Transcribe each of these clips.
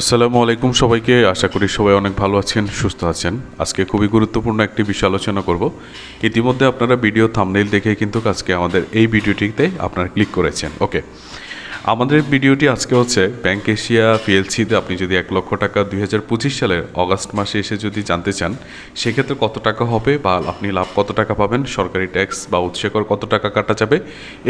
আসসালামু আলাইকুম সবাইকে। আশা করি সবাই অনেক ভালো আছেন, সুস্থ আছেন। আজকে খুবই গুরুত্বপূর্ণ একটি বিষয় আলোচনা করব। ইতিমধ্যে আপনারা ভিডিও থামনেইল দেখে কিন্তু আজকে আমাদের এই ভিডিওটিতে আপনারা ক্লিক করেছেন। ওকে। আমাদের ভিডিওটি আজকে হচ্ছে ব্যাংক এশিয়া পিএলসিতে আপনি যদি এক লক্ষ টাকা দুই হাজার পঁচিশ সালের অগাস্ট মাসে এসে যদি জানতে চান, সেক্ষেত্রে কত টাকা হবে বা আপনি লাভ কত টাকা পাবেন, সরকারি ট্যাক্স বা উৎসেকর কত টাকা কাটা যাবে,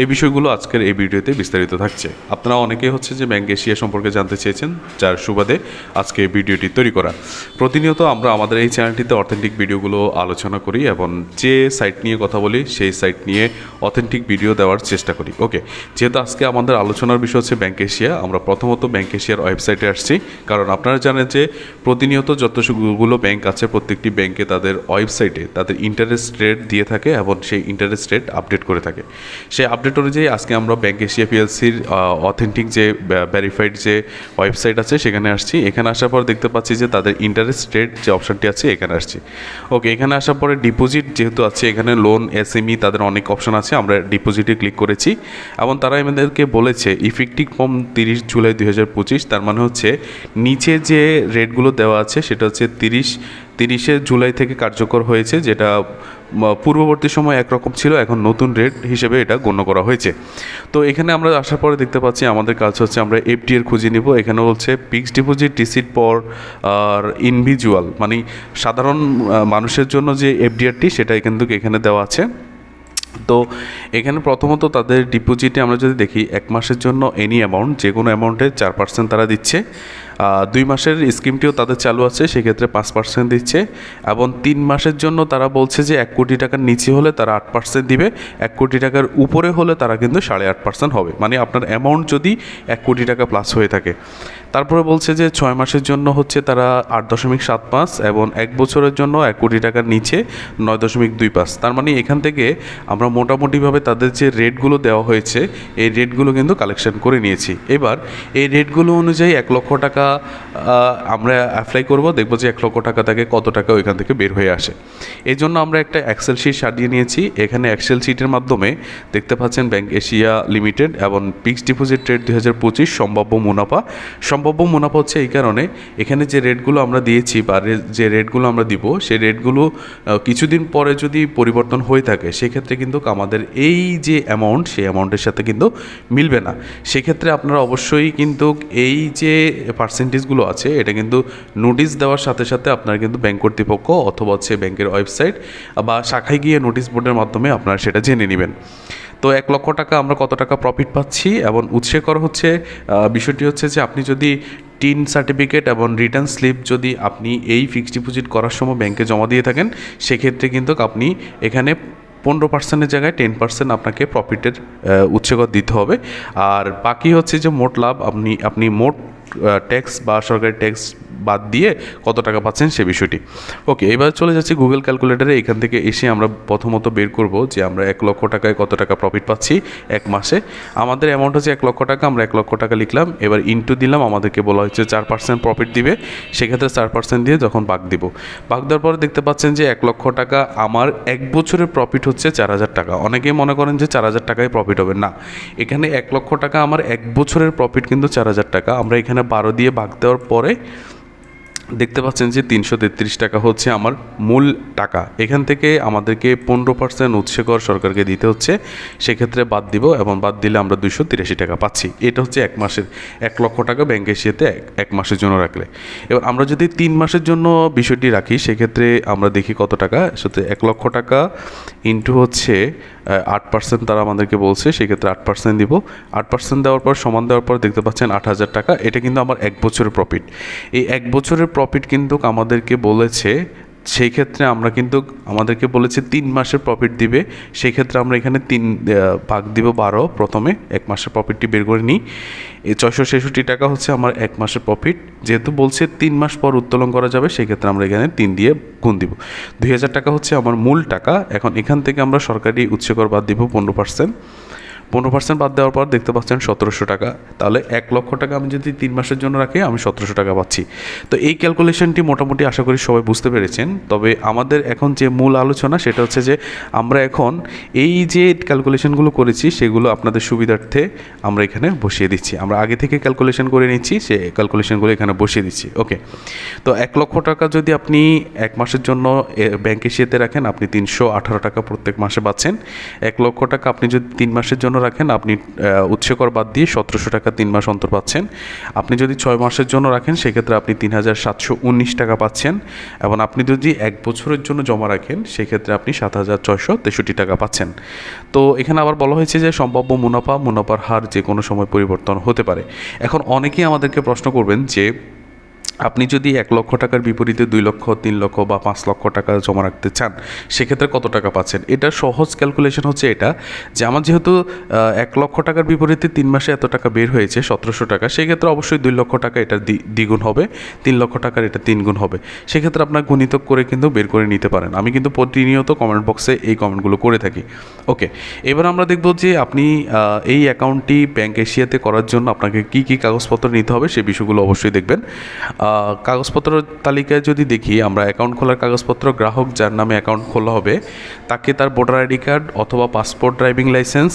এই বিষয়গুলো আজকের এই ভিডিওতে বিস্তারিত থাকছে। আপনারা অনেকেই হচ্ছে যে ব্যাংক এশিয়া সম্পর্কে জানতে চেয়েছেন, যার সুবাদে আজকে এই ভিডিওটি তৈরি করা। প্রতিনিয়ত আমরা আমাদের এই চ্যানেলটিতে অথেন্টিক ভিডিওগুলো আলোচনা করি এবং যে সাইট নিয়ে কথা বলি, সেই সাইট নিয়ে অথেন্টিক ভিডিও দেওয়ার চেষ্টা করি। ওকে যেহেতু আজকে আমাদের আলোচনার বিষয় হচ্ছে ব্যাংক এশিয়া আমরা প্রথমত ব্যাংক এশিয়ার ওয়েবসাইটে আসছি। কারণ আপনারা জানেন যে প্রতিনিয়ত যতগুলো ব্যাংক আছে, প্রত্যেকটি ব্যাংকে তাদের ওয়েবসাইটে তাদের ইন্টারেস্ট রেট দিয়ে থাকে এবং সেই ইন্টারেস্ট রেট আপডেট করে থাকে। সেই আপডেট অনুযায়ী আজকে আমরা ব্যাংক এশিয়া পিএলসির অথেন্টিক যে ভেরিফাইড যে ওয়েবসাইট আছে, সেখানে আসছি। এখানে আসার পর দেখতে পাচ্ছি যে তাদের ইন্টারেস্ট রেট যে অপশনটি আছে, এখানে আসছি। ওকে এখানে আসার পরে ডিপোজিট যেহেতু আছে, এখানে লোন এসএমই তাদের অনেক অপশন আছে, আমরা ডিপোজিটে ক্লিক করেছি। এবং তারা আমাদেরকে বলেছে ইফেক্টিভ ফর্ম তিরিশ জুলাই দুই হাজার পঁচিশ, তার মানে হচ্ছে নিচে যে রেটগুলো দেওয়া আছে সেটা হচ্ছে তিরিশ, তিরিশে জুলাই থেকে কার্যকর হয়েছে, যেটা পূর্ববর্তী সময় একরকম ছিল, এখন নতুন রেট হিসেবে এটা গণ্য করা হয়েছে। তো এখানে আমরা আসার পরে দেখতে পাচ্ছি আমাদের কাজ হচ্ছে আমরা এফডি এর খুঁজে নিব, এখানে হচ্ছে ফিক্সড ডিপোজিট রিসিট পর আর ইনভিজুয়াল মানে সাধারণ মানুষের জন্য যে এফডিআরটি সেটা কিন্তু এখানে দেওয়া আছে। তো এখানে প্রথমত তাদের ডিপোজিটে আমরা যদি দেখি, এক মাসের জন্য এনি অ্যামাউন্ট যে কোনো অ্যামাউন্টে চার পার্সেন্ট তারা দিচ্ছে। দুই মাসের স্কিমটিও তাদের চালু আছে, সেক্ষেত্রে পাঁচ পার্সেন্ট দিচ্ছে এবং তিন মাসের জন্য তারা বলছে যে এক কোটি টাকার নিচে হলে তারা আট পার্সেন্ট দিবে, এক কোটি টাকার উপরে হলে তারা কিন্তু সাড়ে আট পার্সেন্ট হবে। মানে আপনার অ্যামাউন্ট যদি এক কোটি টাকা প্লাস হয়ে থাকে। তারপরে বলছে যে ছয় মাসের জন্য হচ্ছে তারা আট দশমিক সাত পাঁচ এবং এক বছরের জন্য এক কোটি টাকার নিচে নয় দশমিক দুই পাঁচ। তার মানে এখান থেকে আমরা মোটামুটিভাবে তাদের যে রেটগুলো দেওয়া হয়েছে, এই রেটগুলো কিন্তু কালেকশন করে নিয়েছি। এবার এই রেটগুলো অনুযায়ী এক লক্ষ টাকা আহ, আমরা অ্যাপ্লাই করব দেখব যে এক লক্ষ টাকা থেকে কত টাকা ওইখান থেকে বের হয়ে আসে। এই জন্য আমরা একটা এক্সেল শিট সাজিয়ে নিয়েছি। এখানে এক্সেল শিটের মাধ্যমে দেখতে পাচ্ছেন ব্যাংক এশিয়া লিমিটেড এবং ফিক্সড ডিপোজিট রেট দুই হাজার পঁচিশ সম্ভাব্য মুনাফা। সম্ভাব্য মুনাফা হচ্ছে এই কারণে এখানে যে রেটগুলো আমরা দিয়েছি বা যে রেটগুলো আমরা দিব সেই রেটগুলো কিছুদিন পরে যদি পরিবর্তন হয়ে থাকে সেক্ষেত্রে কিন্তু আমাদের এই যে অ্যামাউন্ট সেই অ্যামাউন্টের সাথে কিন্তু মিলবে না। সেক্ষেত্রে আপনারা অবশ্যই কিন্তু এই যে পার্সেন্টেজগুলো আছে, এটা কিন্তু নোটিশ দেওয়ার সাথে সাথে আপনার কিন্তু ব্যাংক কর্তৃপক্ষ অথবা হচ্ছে ব্যাংকের ওয়েবসাইট বা শাখায় গিয়ে নোটিশ বোর্ডের মাধ্যমে আপনারা সেটা জেনে নেবেন। তো এক লক্ষ টাকা আমরা কত টাকা প্রফিট পাচ্ছি এবং উৎসে করা হচ্ছে বিষয়টি হচ্ছে যে আপনি যদি টিন সার্টিফিকেট এবং রিটার্ন স্লিপ যদি আপনি এই ফিক্সড ডিপোজিট করার সময় ব্যাংকে জমা দিয়ে থাকেন, সেক্ষেত্রে কিন্তু আপনি এখানে পনেরো পার্সেন্টের জায়গায় টেন পার্সেন্ট আপনাকে প্রফিটের উৎসেকর দিতে হবে। আর বাকি হচ্ছে যে মোট লাভ, আপনি আপনি মোট ট্যাক্স বা সরকারি ট্যাক্স বাদ দিয়ে কত টাকা পাচ্ছেন সে বিষয়টি। ওকে, এবার চলে যাচ্ছি গুগল ক্যালকুলেটারে এখান থেকে এসে আমরা প্রথমত বের করব যে আমরা এক লক্ষ টাকায় কত টাকা প্রফিট পাচ্ছি এক মাসে। আমাদের অ্যামাউন্ট হচ্ছে এক লক্ষ টাকা, আমরা এক লক্ষ টাকা লিখলাম। এবার ইনটু দিলাম, আমাদেরকে বলা হচ্ছে চার পার্সেন্ট প্রফিট দিবে। সেক্ষেত্রে চার পার্সেন্ট দিয়ে যখন বাক দিব বাক দেওয়ার পরে দেখতে পাচ্ছেন যে এক লক্ষ টাকা আমার এক বছরের প্রফিট হচ্ছে চার হাজার টাকা। অনেকেই মনে করেন যে চার হাজার টাকায় প্রফিট হবে। না, এখানে এক লক্ষ টাকা আমার এক বছরের প্রফিট কিন্তু চার হাজার টাকা। আমরা এখানে বারো দিয়ে ভাগ দেওয়ার পরে দেখতে পাচ্ছেন যে তিনশো তেত্রিশ টাকা হচ্ছে আমার মূল টাকা। এখান থেকে আমাদেরকে পনেরো পার্সেন্ট উৎসেকর সরকারকে দিতে হচ্ছে। সেক্ষেত্রে বাদ দিব এবং বাদ দিলে আমরা দুশো তিরাশি টাকা পাচ্ছি। এটা হচ্ছে এক মাসের, এক লক্ষ টাকা ব্যাংকে সেতে এক এক মাসের জন্য রাখলে। এবার আমরা যদি তিন মাসের জন্য বিষয়টি রাখি, সেক্ষেত্রে আমরা দেখি কত টাকা, সাথে এক লক্ষ টাকা ইন্টু হচ্ছে আট পার্সেন্ট তারা আমাদেরকে বলছে, সেক্ষেত্রে আট পার্সেন্ট দিব। আট পার্সেন্ট দেওয়ার পর, সমান দেওয়ার পর দেখতে পাচ্ছেন আট হাজার টাকা। এটা কিন্তু আমার এক বছরের প্রফিট এই এক বছরের প্রফিট কিন্তু আমাদেরকে বলেছে সেই ক্ষেত্রে আমরা কিন্তু আমাদেরকে বলেছে তিন মাসের প্রফিট দিবে। সেই ক্ষেত্রে আমরা এখানে তিন ভাগ দিব বারো প্রথমে, এক মাসের প্রফিটটি বের করে নিই। এই ছয়শো ছেষট্টি টাকা হচ্ছে আমার এক মাসের প্রফিট যেহেতু বলছে তিন মাস পর উত্তোলন করা যাবে, সেই ক্ষেত্রে আমরা এখানে তিন দিয়ে গুণ দিব। দুই হাজার টাকা হচ্ছে আমার মূল টাকা। এখন এখান থেকে আমরা সরকারি উৎসকর বাদ দিব পনেরো পার্সেন্ট পনেরো পার্সেন্ট বাদ দেওয়ার পর দেখতে পাচ্ছেন সতেরোশো টাকা। তাহলে এক লক্ষ টাকা আমি যদি তিন মাসের জন্য রাখি, আমি সতেরোশো টাকা পাচ্ছি। তো এই ক্যালকুলেশনটি মোটামুটি আশা করি সবাই বুঝতে পেরেছেন। তবে আমাদের এখন যে মূল আলোচনা, সেটা হচ্ছে যে আমরা এখন এই যে ক্যালকুলেশনগুলো করেছি, সেগুলো আপনাদের সুবিধার্থে আমরা এখানে বসিয়ে দিচ্ছি। আমরা আগে থেকে ক্যালকুলেশন করে নিচ্ছি, সে ক্যালকুলেশনগুলো এখানে বসিয়ে দিচ্ছি। ওকে তো এক লক্ষ টাকা যদি আপনি এক মাসের জন্য ব্যাংক এশিয়াতে রাখেন, আপনি তিনশো আঠারো টাকা প্রত্যেক মাসে পাচ্ছেন। এক লক্ষ টাকা আপনি যদি তিন মাসের জন্য রাখেন, আপনি উৎসকর বাদ দিয়ে সতেরোশো টাকা তিন মাস অন্তর পাচ্ছেন। আপনি যদি ছয় মাসের জন্য রাখেন, সেক্ষেত্রে আপনি তিন হাজার সাতশো উনিশ টাকা পাচ্ছেন এবং আপনি যদি এক বছরের জন্য জমা রাখেন, সেক্ষেত্রে আপনি সাত হাজার ছয়শো তেষট্টি টাকা পাচ্ছেন। তো এখানে আবার বলা হয়েছে যে, সম্ভাব্য মুনাফা, মুনাফার হার যে কোনো সময় পরিবর্তন হতে পারে। এখন অনেকেই আমাদেরকে প্রশ্ন করবেন যে আপনি যদি এক লক্ষ টাকার বিপরীতে দুই লক্ষ, তিন লক্ষ বা পাঁচ লক্ষ টাকা জমা রাখতে চান, সেক্ষেত্রে কত টাকা পাচ্ছেন? এটা সহজ ক্যালকুলেশন হচ্ছে এটা, যে আমার যেহেতু এক লক্ষ টাকার বিপরীতে তিন মাসে এত টাকা বের হয়েছে, সতেরোশো টাকা, সেক্ষেত্রে অবশ্যই দুই লক্ষ টাকা এটা দ্বি- দ্বিগুণ হবে, তিন লক্ষ টাকার এটা তিন গুণ হবে। সেক্ষেত্রে আপনার গণিতক করে কিন্তু বের করে নিতে পারেন। আমি কিন্তু প্রতিনিয়ত কমেন্ট বক্সে এই কমেন্টগুলো করে থাকি। ওকে এবার আমরা দেখব যে আপনি এই অ্যাকাউন্টটি ব্যাংক এশিয়াতে করার জন্য আপনাকে কি কি কাগজপত্র নিতে হবে, সে বিষয়গুলো অবশ্যই দেখবেন। কাগজপত্র তালিকায় যদি দেখি, আমরা অ্যাকাউন্ট খোলার কাগজপত্র, গ্রাহক যার নামে অ্যাকাউন্ট খোলা হবে, তাকে তার ভোটার আইডি কার্ড অথবা পাসপোর্ট ড্রাইভিং লাইসেন্স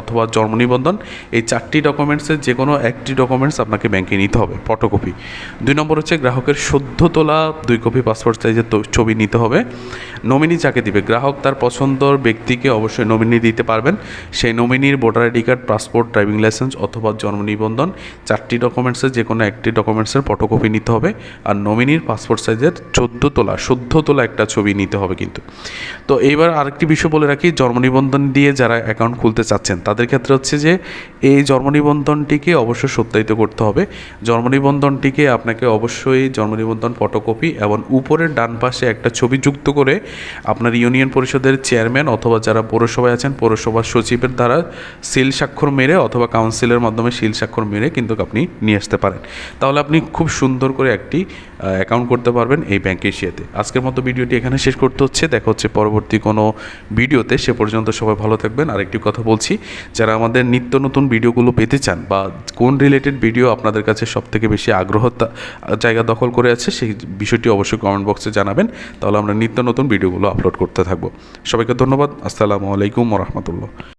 অথবা জন্ম নিবন্ধন, এই চারটি ডকুমেন্টসের যে কোনো একটি ডকুমেন্টস আপনাকে ব্যাংকে নিতে হবে ফটোকপি দুই নম্বর হচ্ছে গ্রাহকের সদ্য তোলা দুই কপি পাসপোর্ট সাইজের ছবি নিতে হবে। নমিনি যাকে দিবে, গ্রাহক তার পছন্দর ব্যক্তিকে অবশ্যই নমিনি দিতে পারবেন। সেই নমিনির voter ID card passport driving licence অথবা জন্ম নিবন্ধন, চারটি ডকুমেন্টসের যে কোনো একটি ডকুমেন্টসের ফটোকপি নিতে হবে। আর নমিনির পাসপোর্ট সাইজের চোদ্দ তোলা শুদ্ধ তোলা একটা ছবি নিতে হবে কিন্তু। তো এইবার আরেকটি বিষয় বলে রাখি, জন্ম নিবন্ধন দিয়ে যারা অ্যাকাউন্ট খুলতে চাচ্ছেন তাদের ক্ষেত্রে হচ্ছে যে এই জন্ম নিবন্ধনটিকে অবশ্যই সত্যায়িত করতে হবে। জন্ম নিবন্ধনটিকে আপনাকে অবশ্যই জন্ম নিবন্ধন ফটোকপি এবং উপরের ডান পাশে একটা ছবি যুক্ত করে আপনার ইউনিয়ন পরিষদের চেয়ারম্যান অথবা যারা পৌরসভায় আছেন, পৌরসভার সচিবের দ্বারা সিল স্বাক্ষর মেরে অথবা কাউন্সিলের মাধ্যমে সিল স্বাক্ষর মেরে কিন্তু আপনি নিয়ে আসতে পারেন। তাহলে আপনি খুব সুন্দর করে একটি অ্যাকাউন্ট করতে পারবেন এই ব্যাংক এশিয়াতে আজকের মতো ভিডিওটি এখানে শেষ করতে হচ্ছে। দেখা হচ্ছে পরবর্তী কোনো ভিডিওতে। সে পর্যন্ত সবাই ভালো থাকবেন। আরেকটি কথা বলছি, যারা আমাদের নিত্য নতুন ভিডিওগুলো পেতে চান বা কোন রিলেটেড ভিডিও আপনাদের কাছে সব থেকে বেশি আগ্রহ জায়গা দখল করে আছে, সেই বিষয়টি অবশ্যই কমেন্ট বক্সে জানাবেন। তাহলে আমরা নিত্য নতুন ভিডিওগুলো আপলোড করতে থাকব। সবাইকে ধন্যবাদ। আসসালামু আলাইকুম রহমতুল্লাহ।